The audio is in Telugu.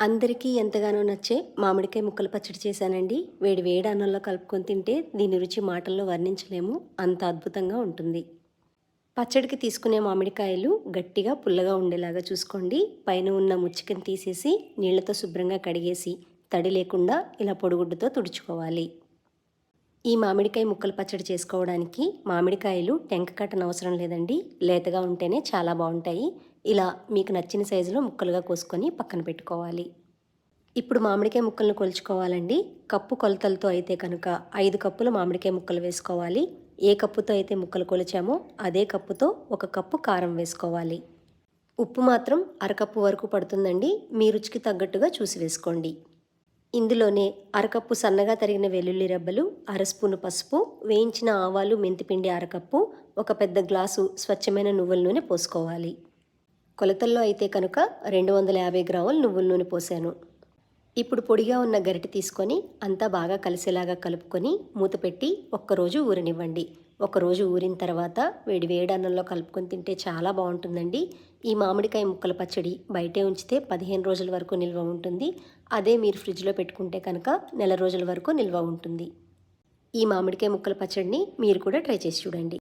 అందరికీ ఎంతగానో నచ్చే మామిడికాయ ముక్కలు పచ్చడి చేశానండి. వేడి వేడి అన్నంలో కలుపుకొని తింటే దీని రుచి మాటల్లో వర్ణించలేము. అంత అద్భుతంగా ఉంటుంది. పచ్చడికి తీసుకునే మామిడికాయలు గట్టిగా పుల్లగా ఉండేలాగా చూసుకోండి. పైన ఉన్న ముచ్చికని తీసేసి నీళ్ళతో శుభ్రంగా కడిగేసి తడి లేకుండా ఇలా పొడిగుడ్డతో తుడుచుకోవాలి. ఈ మామిడికాయ ముక్కలు పచ్చడి చేసుకోవడానికి మామిడికాయలు టెంక కట్టన అవసరం లేదండి. లేతగా ఉంటేనే చాలా బాగుంటాయి. ఇలా మీకు నచ్చిన సైజులో ముక్కలుగా కోసుకొని పక్కన పెట్టుకోవాలి. ఇప్పుడు మామిడికాయ ముక్కలను కొలుచుకోవాలండి. కప్పు కొలతలతో అయితే కనుక ఐదు కప్పులు మామిడికాయ ముక్కలు వేసుకోవాలి. ఏ కప్పుతో అయితే ముక్కలు కొలిచామో అదే కప్పుతో ఒక కప్పు కారం వేసుకోవాలి. ఉప్పు మాత్రం అరకప్పు వరకు పడుతుందండి. మీ రుచికి తగ్గట్టుగా చూసి వేసుకోండి. ఇందులోనే అరకప్పు సన్నగా తరిగిన వెల్లుల్లి రెబ్బలు అర స్పూను పసుపు వేయించిన ఆవాలు మెంతిపిండి అరకప్పు ఒక పెద్ద గ్లాసు స్వచ్ఛమైన నువ్వుల నూనె పోసుకోవాలి. కొలతల్లో అయితే కనుక రెండు వందల యాభై గ్రాములు నువ్వుల నూనె పోసాను. ఇప్పుడు పొడిగా ఉన్న గరిటె తీసుకొని అంతా బాగా కలిసేలాగా కలుపుకొని మూత పెట్టి ఒక్కరోజు ఊరనివ్వండి. ఒకరోజు ఊరిన తర్వాత వేడి వేడి అన్నంలో కలుపుకొని తింటే చాలా బాగుంటుందండి. ఈ మామిడికాయ ముక్కల పచ్చడి బయటే ఉంచితే పదిహేను రోజుల వరకు నిల్వ ఉంటుంది. అదే మీరు ఫ్రిడ్జ్లో పెట్టుకుంటే కనుక నెల రోజుల వరకు నిల్వ ఉంటుంది. ఈ మామిడికాయ ముక్కల పచ్చడిని మీరు కూడా ట్రై చేసి చూడండి.